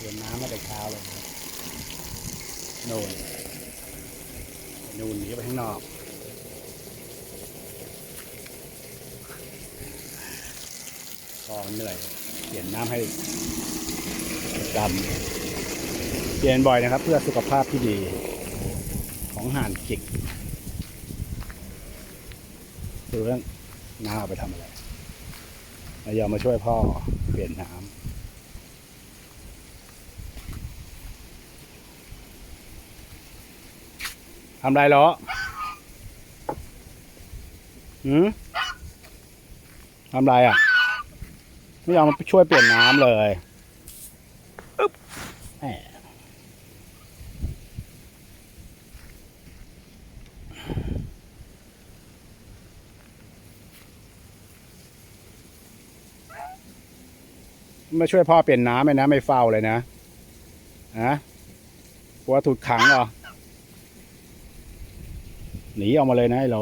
เตรียมน้ำมาแต่เช้าเลยครับโน่นนูนหนีไปข้างนอก ก็เหนื่อย เปลี่ยนน้ำให้ประจำเปลี่ยนบ่อยนะครับ เพื่อสุขภาพที่ดีของห่านจิกดูเรื่องน้าเอาไปทำอะไรนายยอมมาช่วยพ่อเปลี่ยนน้ำ ทำไรเหรอหืมทำไรอะ ไม่ยอมมาช่วยเปลี่ยนน้ำเลยอึ๊บแหมมาช่วยพ่อเปลี่ยนน้ำไหมนะ ไม่เฝ้าเลยนะฮะกลัวถูกขังเหรอ หนีออกมาเลยนะไอ้โหล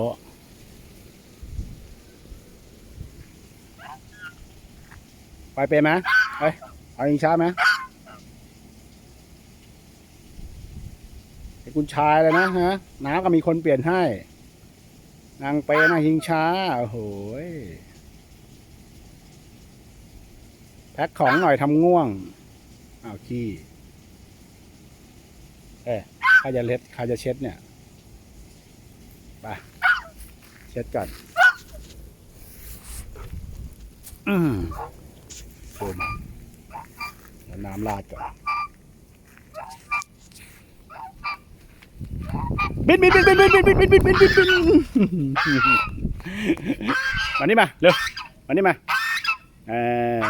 ไปเป็นไหมไปเอายิงช้าไหมไอ้คุณชายเลยนะฮะน้ำก็มีคนเปลี่ยนให้ นางเปนะหิงช้าโอ้โหแพ็คของหน่อยทำง่วงอ้าวขี้เอ๊ะใครจะเล็ดใครจะเช็ดเนี่ย ไปเช็ดก่อนอืมดูมาแล้วน้ำราดก่อนบินบินบินบินบินบินบินบินบินบินบินบินมานี่มาเร็วมานี่มาเออ